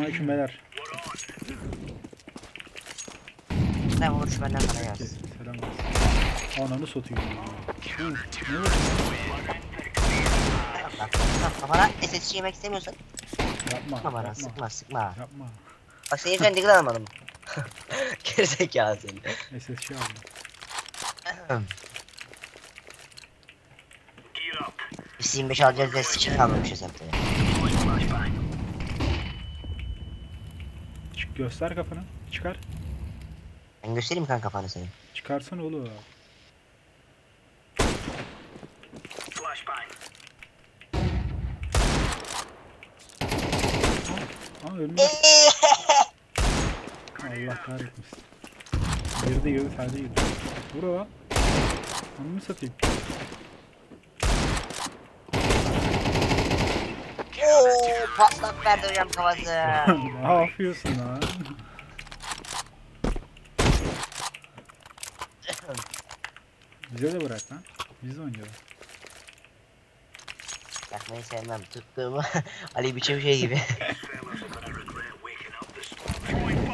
Selamünaleyküm beyler. Ne vuruş benden bana gelsin. Selam olsun. Ananı satayım. Hı, Ne bak, Kafana SSC yemek istemiyorsan Yapma. sıkma bana yapma, sıkma sıkma. Yapma. Bak senin yüzünden digil almadım. Gerizekalı seni. SSC aldım. Biz 25 alacağız diye sıçır kalmamışız hep de. Göster kafanı. Çıkar. Ben göstereyim kanka kafanı senin. Çıkarsana oğlum. Aa ölmüş. Allah kahretmesin. Girdi girdi sadece girdi. Vur o. Onu satayım? Oo, patlak verdi hocam kafası. ne yapıyorsun lan? Bize de bırak lan. Biz de oynayalım. Yakmayı sevmem. Tuttuğumu Ali biçim şey gibi.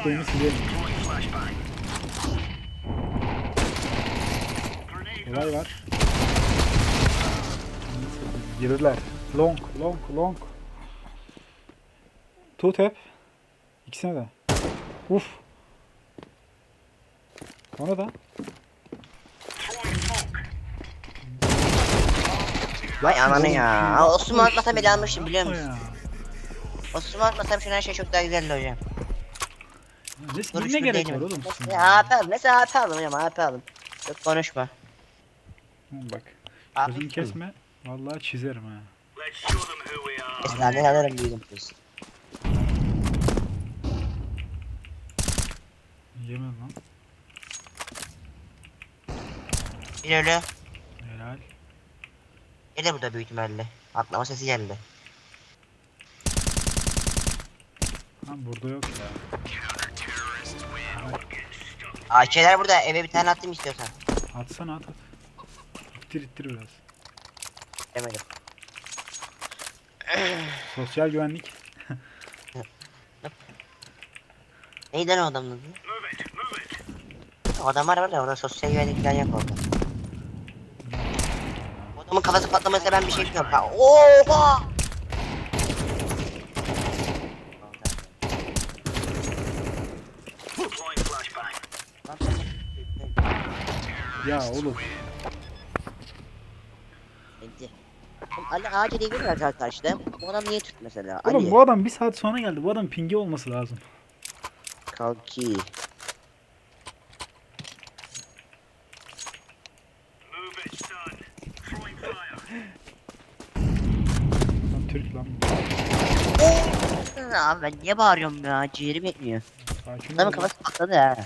Koyunu silelim. Olay var. Girdiler. Long, long, long. Tut hep. İkisine de. Uf. Ona da. Vay ananı ya. Aa, Osman atmasam ya, almışım biliyor musun? Osman atmasam şu an her şey çok daha güzeldi hocam. Ya Ne, ne gerek var oğlum? Neyse AP aldım. Neyse AP aldım hocam AP aldım. Çok konuşma. Bak. Sözünü kesme. Vallahi çizerim ha. Esnafden alırım büyüdüm kız. Yemem lan. Ölü. Helal. Gene burada büyük ihtimalle. Atlama sesi geldi. Lan burada yok ya. AK'ler burada eve bir tane attım istiyorsan. Atsana at at. İttir ittir biraz. Demedim. Sosyal güvenlik. Neydi lan o adamın adı? O adam var var da orada sosyal güvenlik falan yok orada. O adamın kafası patlamasıyla ben bir şey bilmiyorum. Ha, Oha! Ya oğlum. Ali ağaca değil mi arkadaşlar? Bu adam niye tut mesela? Oğlum Ali. bu adam bir saat sonra geldi. Bu adam pingi olması lazım. Kalki. Lan Türk lan. Abi ben niye bağırıyorum ya? Ciğerim yetmiyor. Sakin Adamın ol. kafası patladı ha.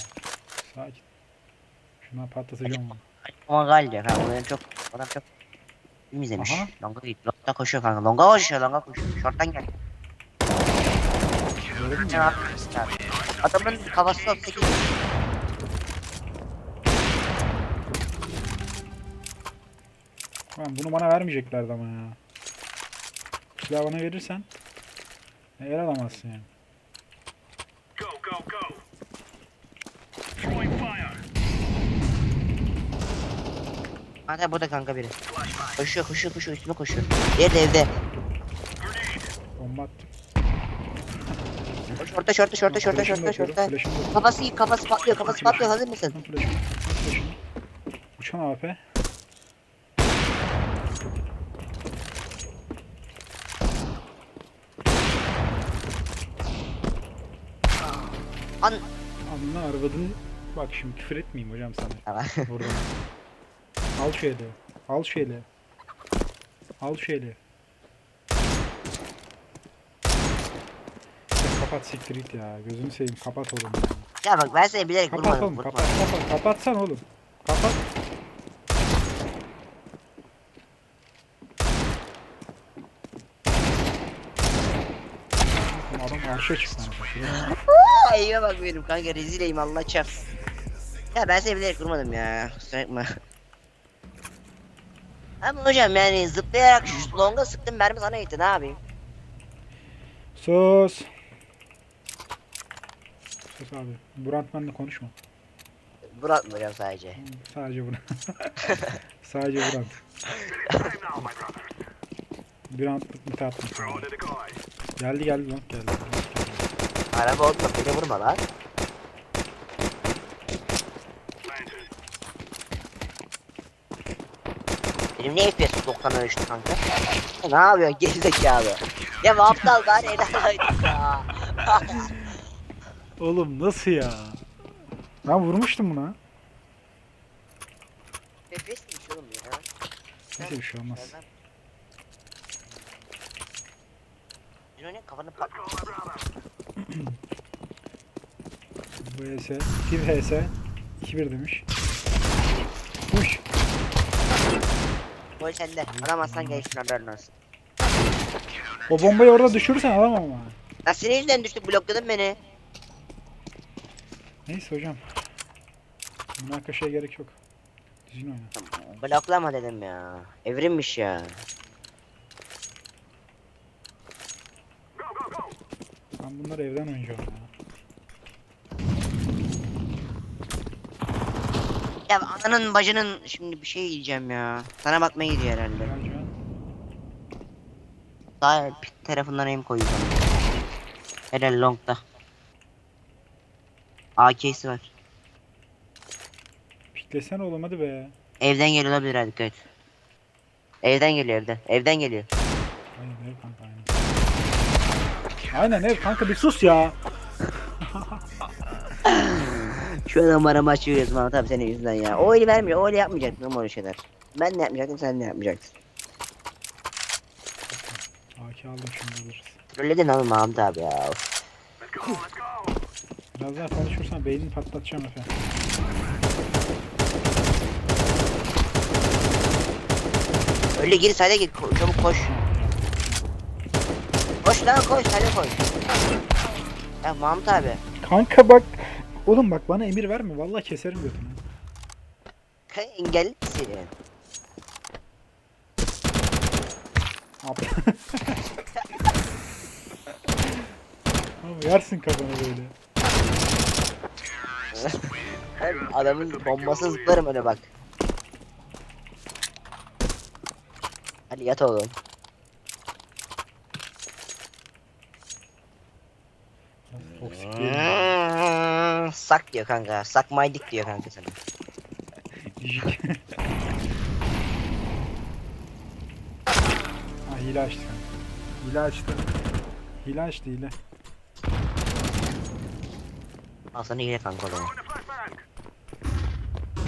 Sakin. Şuna patlatacağım. Ama gal ya kanka. Adam çok, adam çok film izlemiş. Aha. Longa git. Longa koşuyor kanka. Longa koşuyor, longa koşuyor. Şorttan gel. Gördün mü? Ne yapıyorsun abi? Adamın kafası 38. Lan bunu bana vermeyeceklerdi ama ya. Silahı bana verirsen el alamazsın yani. Hadi burada kanka biri. Koşuyor, koşuyor, koşuyor. Üstüme koşuyor. Diğeri de evde. Bomba attım. Şorta, şorta, şorta, şorta, şorta, şorta. Kafası iyi, kafası patlıyor, kafası patlıyor. Hazır mısın? Uçan AP. An... Anla arvadın. Bak şimdi küfür etmeyeyim hocam sana. Tamam. Buradan. Al şu eli. Al şu eli. Al şu eli. Kapat siktir git ya. Gözünü seveyim kapat oğlum ya. Bak ben seni bilerek Kapat vurmadım. oğlum vurma. kapat kapat. Kapatsan oğlum. Kapat. Oğlum Adam arşa çıktı. Eyvah bak benim kanka rezileyim Allah çarpsın. Ya ben seni bilerek vurmadım ya. Kusura bakma. Ama hocam yani zıplayarak şu longa sıktım mermi sana gitti ne yapayım? Sus. Sus abi. Brandman'la konuşma. Burak mı hocam sadece? Sadece Brand. Sadece Brand. Brand'lık müteahhit. Geldi geldi lan geldi. Araba oldu beni vurma lan. Benim ne FPS 90'a düştü kanka? ne yapıyorsun gerizekalı? Ya bu aptal bari helal olsun ya. Oğlum nasıl ya? Ben vurmuştum buna. FPS mi oğlum ya? Neyse bir şey olmaz. Dino ne kafanı pat. Bu HS. 2 HS. 2-1 demiş. Uş. Gol sende. Alamazsan gelişsin haberin olsun. O bombayı orada düşürürsen alamam ama. Ya senin yüzünden düştü blokladın beni. Neyse hocam. Münakaşaya gerek yok. Düzgün oyna. Bloklama dedim ya. Evrimmiş ya. Ben bunları evden oynayacağım ya. Ya ananın bacının şimdi bir şey yiyeceğim ya. Sana bakmaya gidiyor herhalde. Gel Cihan. Daha pit tarafından aim sana. Helal longda. AK'si var. Piklesene oğlum hadi be. Evden geliyor olabilir hadi et. Evden geliyor evden. Evden geliyor. Aynen kanka aynen. Aynen ev kanka bir sus ya. Şu adam bana maç yürüyorsun bana tabii senin yüzünden ya. O eli vermiyor. O eli yapmayacaktın ama öyle şeyler. Ben ne yapmayacaktım sen ne yapmayacaktın. AK aldım şimdi alırız. Trolledin oğlum Mahmut abi ya. Biraz daha konuşursan beynini patlatacağım Efe. Öyle gir sayda gir. Ko- çabuk koş. Koş lan koş sayda koş. Ya Mahmut abi. Kanka bak. Oğlum bak bana emir verme. Vallahi keserim götünü. Engelli seni. Abi. Ama yersin kafana böyle. Adamın bombası zıplarım öyle bak. Hadi yat oğlum. Toksik değil. Hmm, Sak diyor kanka. Sak my dick diyor kanka sana. Ha hile açtı kanka. Hile açtı. Hile açtı hile. Al sana hile kanka o zaman.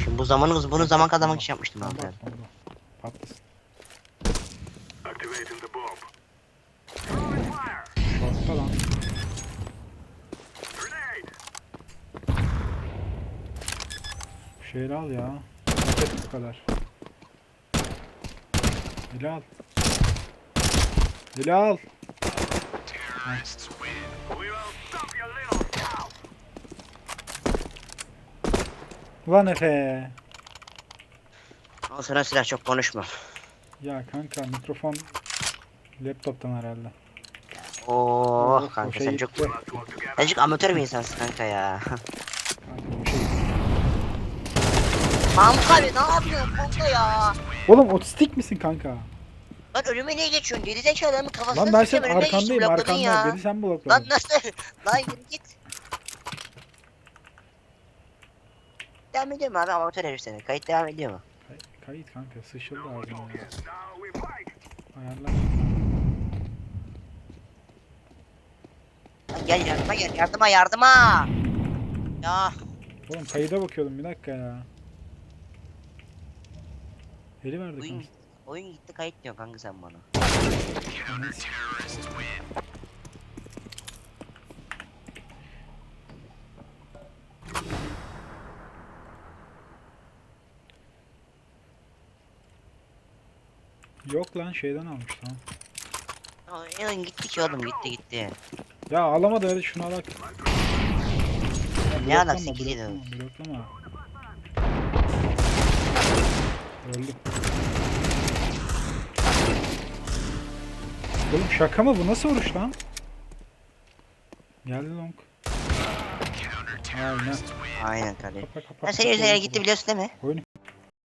Şimdi bu zamanı bunu zaman kazanmak için yapmıştım ben. Bomba at, bomba. Patlasın. Şortta lan. Şeyleri al ya. Paket bu kadar. Hile al. Hile al. Ulan Efe. Al sana silah çok konuşma. Ya kanka mikrofon laptoptan herhalde. Oo Yok, kanka şey sen çok gitti. Azıcık amatör bir insansın kanka ya. Kanka o şey gitti. Mahmut abi ne yapıyorsun kanka ya? Oğlum otistik misin kanka? Lan önüme niye geçiyorsun? Gerizekalı adamın kafasına Lan ben senin önüme geçti, arkandayım blokladın arkanda. ya. Beni sen Lan blokladın. nasıl? Lan yürü git. Devam ediyor mu abi amatör herif seni? Kayıt devam ediyor mu? Kay- kayıt kanka sıçıldı ağzına ya. Ayarlar. Lan gel yardıma gel yardıma yardıma. Ya Oğlum kayıda bakıyordum bir dakika ya. Eli verdik oyun, lan. oyun gitti kayıt diyor kanka sen bana. Yok lan şeyden almış lan. Ya, Oyun gitti ki oğlum gitti gitti. Ya alamadı hadi şunu alak. Ya Ne alak, bloklama, bloklama, bloklama. Öldüm. Oğlum şaka mı bu nasıl vuruş lan? Geldi long. Aynen. Aynen kardeşim. Kapa kapa. Ben yüzünden gitti biliyorsun değil mi? Oyunu